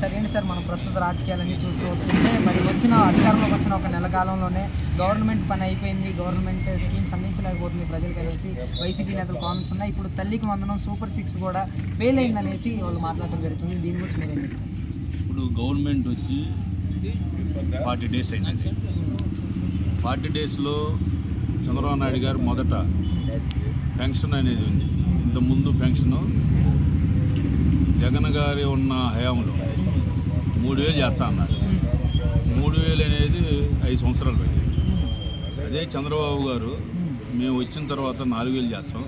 Sir ఏంటి sir మనం ప్రస్తుత రాజకీయాలన్నీ చూస్తూ వస్తుంటే మరి వచ్చిన అధికారంలోకి వచ్చిన ఒక నెల కాలంలోనే గవర్నమెంట్ పని అయిపోయింది. గవర్నమెంట్ స్కీమ్స్ అందించలేకపోతుంది ప్రజలకు అనేసి వైసీపీ నేతలు కామెంట్స్ ఉన్నాయి. ఇప్పుడు తల్లికి వందనం సూపర్ సిక్స్ కూడా ఫెయిల్ అయిందనేసి వాళ్ళు మాట్లాడటం జరుగుతుంది. దీని గురించి మీరేం ఇప్పుడు గవర్నమెంట్ వచ్చి ఫార్టీ డేస్ అయిందండి. ఫార్టీ డేస్లో చంద్రబాబు నాయుడు గారు మొదట పెన్షన్ అనేది ఉంది. ఇంతకుముందు పెన్షన్ జగన్ గారి ఉన్న హయాంలో మూడు వేలు చేస్తా అన్నారు. మూడు వేలు అనేది ఐదు సంవత్సరాలు పెట్టింది. అదే చంద్రబాబు గారు మేము వచ్చిన తర్వాత నాలుగు వేలు చేస్తాం.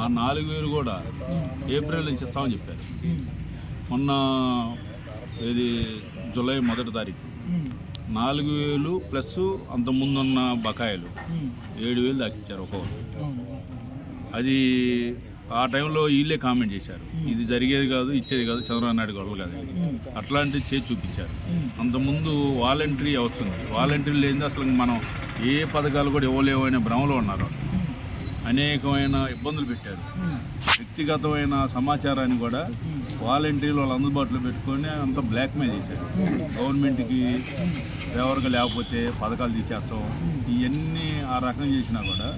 ఆ నాలుగు వేలు కూడా ఏప్రిల్ నుంచి ఇస్తామని చెప్పారు. మొన్న ఇది జూలై మొదటి తారీఖు. నాలుగు వేలు ప్లస్ అంతకుముందున్న బకాయిలు. ఏడు వేలు దాకా ఇచ్చారు ఒక్కొక్కరు. అది ఆ టైంలో వీళ్ళే కామెంట్ చేశారు. ఇది జరిగేది కాదు ఇచ్చేది కాదు చంద్రబాబు నాయుడు గొడవలు కాదు ఇది. అట్లాంటివి చేసి చూపించారు. అంతకుముందు వాలంటరీ వస్తుంది వాలంటరీ లేనిది అసలు మనం ఏ పథకాలు కూడా ఇవ్వలేవు అనే భ్రమలో ఉన్నారు. అనేకమైన ఇబ్బందులు పెట్టారు. వ్యక్తిగతమైన సమాచారాన్ని కూడా వాలంటీర్లు వాళ్ళు అందుబాటులో పెట్టుకొని అంత బ్లాక్మెయిల్ చేశారు. గవర్నమెంట్కి ఫేవర్గా లేకపోతే పథకాలు తీసేస్తాం. ఇవన్నీ ఆ రకం చేసినా కూడా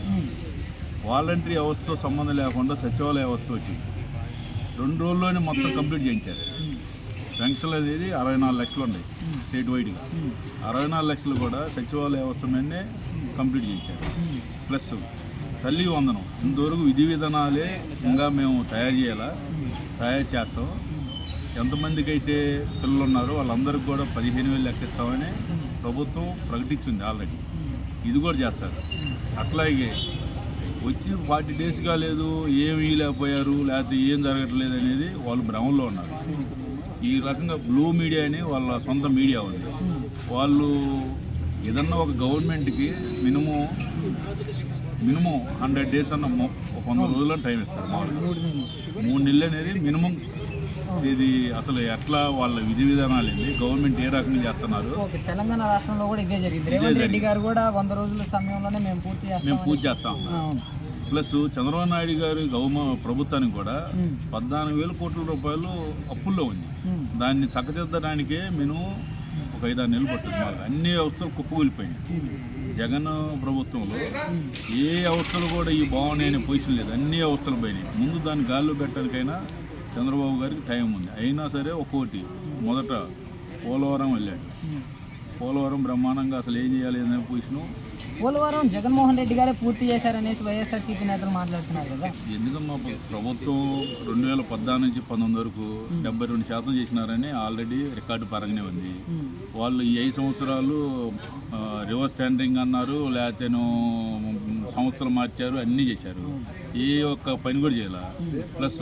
వాలంటరీ వ్యవస్థతో సంబంధం లేకుండా సచివాలయ వ్యవస్థ వచ్చింది. రెండు రోజుల్లోనే మొత్తం కంప్లీట్ చేయించారు. పెన్షన్లు అనేది అరవై నాలుగు లక్షలు ఉన్నాయి స్టేట్ వైడ్గా అరవై నాలుగు లక్షలు కూడా సచివాలయ వ్యవస్థ మీదనే కంప్లీట్ చేయించారు. ప్లస్ తల్లి వందనం. ఇంతవరకు విధి విధానాలే ఇంకా మేము తయారు చేయాలా? తయారు చేస్తాం. ఎంతమందికి అయితే పిల్లలు ఉన్నారో వాళ్ళందరికీ కూడా పదిహేను వేలు లెక్కిస్తామని ప్రభుత్వం ప్రకటించింది ఆల్రెడీ. ఇది కూడా చేస్తారు. అట్లాగే వచ్చి ఫార్టీ డేస్ కాలేదు ఏమి లేకపోయారు లేకపోతే ఏం జరగట్లేదు అనేది వాళ్ళు భ్రమంలో ఉన్నారు. ఈ రకంగా బ్లూ మీడియా అని వాళ్ళ సొంత మీడియా ఉంది. వాళ్ళు ఏదన్నా ఒక గవర్నమెంట్కి మినిమం మినిమం హండ్రెడ్ డేస్ అన్న వంద రోజుల్లో టైం ఇస్తారు మూడు నెలలు అనేది మినిమం ఇది అసలు ఎట్లా వాళ్ళ విధి విధానాలు ఏంది గవర్నమెంట్ ఏ రకంగా చేస్తున్నారు? తెలంగాణ రాష్ట్రంలో కూడా ఇదే జరిగింది. రేవంత్ రెడ్డి. గారు కూడా వంద రోజుల సమయంలోనే మేము పూర్తి మేము చేస్తాం. పూజ చేస్తాం ప్లస్ చంద్రబాబు నాయుడు గారి గవర్న ప్రభుత్వానికి కూడా పద్నాలుగు వేల కోట్ల రూపాయలు అప్పుల్లో ఉంది. దాన్ని చక్కదిద్దడానికే మినిమం ఒక ఐదారు నెలలు మాకు అన్ని వ్యవస్థలు కుప్పకూలిపోయినాయి. జగన్ ప్రభుత్వంలో ఏ వ్యవస్థలు కూడా ఈ బాగున్నాయనే పొజిషన్ లేదు. అన్ని వ్యవస్థలు పోయినాయి. ముందు దాన్ని గాల్లో పెట్టడానికైనా చంద్రబాబు గారికి టైం ఉంది. అయినా సరే ఒక్కోటి. మొదట పోలవరం వెళ్ళాడు. పోలవరం బ్రహ్మాండంగా అసలు ఏం చేయాలి అనే పొజిషను పోలవరం జగన్మోహన్ రెడ్డి గారే పూర్తి చేశారనేసి వైఎస్ఆర్సీపీ నేతలు మాట్లాడుతున్నారు కదా. ఎందుకమ్మా ప్ర- ప్రభుత్వం రెండు వేల పద్నాలుగు నుంచి పంతొమ్మిది వరకు డెబ్బై రెండు శాతం చేసినారని ఆల్రెడీ రికార్డు పరంగానే ఉంది. వాళ్ళు ఈ ఐదు సంవత్సరాలు రివర్స్ టెండరింగ్ అన్నారు లేకపోతేనో సంవత్సరం మార్చారు అన్నీ చేశారు. ఏ ఒక్క పని కూడా చేయాల? ప్లస్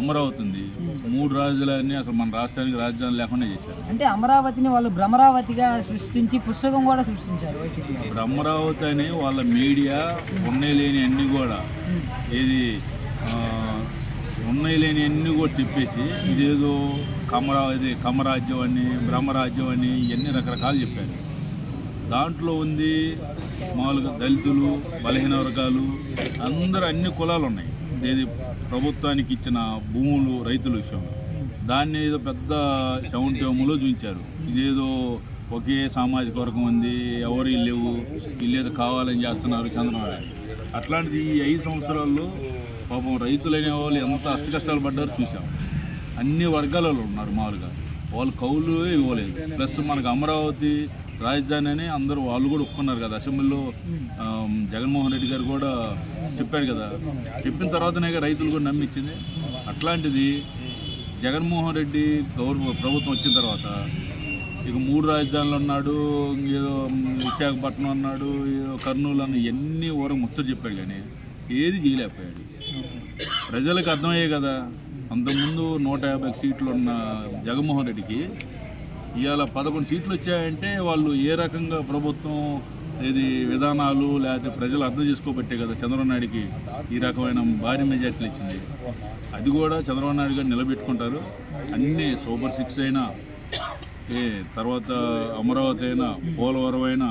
అమరావతి ఉంది మూడు రాజధాని అసలు మన రాష్ట్రానికి రాజధాని లేకుండా చేశారు. అంటే అమరావతిని వాళ్ళు భ్రమరావతిగా సృష్టించి పుస్తకం కూడా సృష్టించారు అమరావతి అని వాళ్ళ మీడియా ఉన్నాయి లేని అన్నీ కూడా. ఏది ఉన్నాయి లేని అన్నీ కూడా చెప్పేసి ఇదేదో కమరా ఇది కమరాజ్యం అని బ్రహ్మరాజ్యం అని ఇవన్నీ రకరకాలు చెప్పారు. దాంట్లో ఉంది మామూలుగా దళితులు బలహీన వర్గాలు అందరు అన్ని కులాలు ఉన్నాయి. ఏది ప్రభుత్వానికి ఇచ్చిన భూములు రైతుల విషయంలో. దాన్ని ఏదో పెద్ద శవంత్యములో చూపించారు. ఇదేదో ఒకే సామాజిక వర్గం ఉంది ఎవరు లేవు ఇల్లేదో కావాలని చేస్తున్నారు చంద్రబాబు అట్లాంటిది ఈ ఐదు సంవత్సరాల్లో పాపం రైతులనే వాళ్ళు ఎంత అష్ట కష్టాలు పడ్డారో చూసాం అన్ని వర్గాలలో ఉన్నారు మామూలుగా. వాళ్ళు కౌలు ఇవ్వలేదు. ప్లస్ మనకు అమరావతి రాజధాని అని అందరూ వాళ్ళు కూడా ఒప్పుకున్నారు కదా. అసెంబ్లీలో ఆమ్, జగన్మోహన్ రెడ్డి గారు కూడా చెప్పాడు కదా. చెప్పిన తర్వాతనే రైతులు కూడా నమ్మించింది. అట్లాంటిది జగన్మోహన్ రెడ్డి గవర్నమెంట్ ప్రభుత్వం వచ్చిన తర్వాత ఇక మూడు రాజధానులు అన్నాడు ఏదో విశాఖపట్నం అన్నాడు ఏదో కర్నూలు అన్న ఇవన్నీ ఊరకు ముచ్చట చెప్పాడు కానీ ఏది చేయలేకపోయాడు. ప్రజలకు అర్థమయ్యే కదా. అంతకుముందు నూట యాభై సీట్లు ఉన్న జగన్మోహన్ రెడ్డికి ఇవాళ పదకొండు సీట్లు వచ్చాయంటే వాళ్ళు ఏ రకంగా ప్రభుత్వం ఇది విధానాలు లేకపోతే ప్రజలు అర్థం చేసుకోబట్టే కదా చంద్రబాబు నాయుడికి ఈ రకమైన భారీ మెజార్టీలు ఇచ్చింది. అది కూడా చంద్రబాబు నాయుడు గారు నిలబెట్టుకుంటారు. అన్నీ సూపర్ సిక్స్ అయినా తర్వాత అమరావతి అయినా పోలవరం అయినా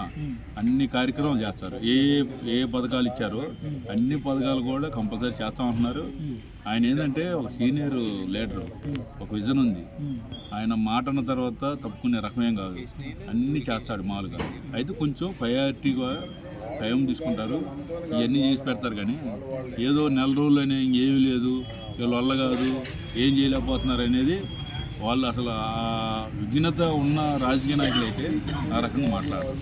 అన్ని కార్యక్రమాలు చేస్తారు. ఏ ఏ పథకాలు ఇచ్చారో అన్ని పథకాలు కూడా కంపల్సరీ చేస్తామంటున్నారు ఆయన ఏంటంటే ఒక సీనియర్ లీడర్ ఒక విజన్ ఉంది. ఆయన మాటన తర్వాత తప్పుకునే రకమేం కాదు. అన్నీ చేస్తాడు మామూలుగా. అయితే కొంచెం ప్రయారిటీగా టైం తీసుకుంటారు. ఇవన్నీ చేసి పెడతారు కానీ ఏదో నెల రోజులనే ఇంకేమీ లేదు. వీళ్ళు వల్ల కాదు. ఏం చేయలేకపోతున్నారు అనేది వాళ్ళు అసలు ఆ విఘ్నత ఉన్న రాజకీయ నాయకులు అయితే ఆ రకంగా మాట్లాడారు.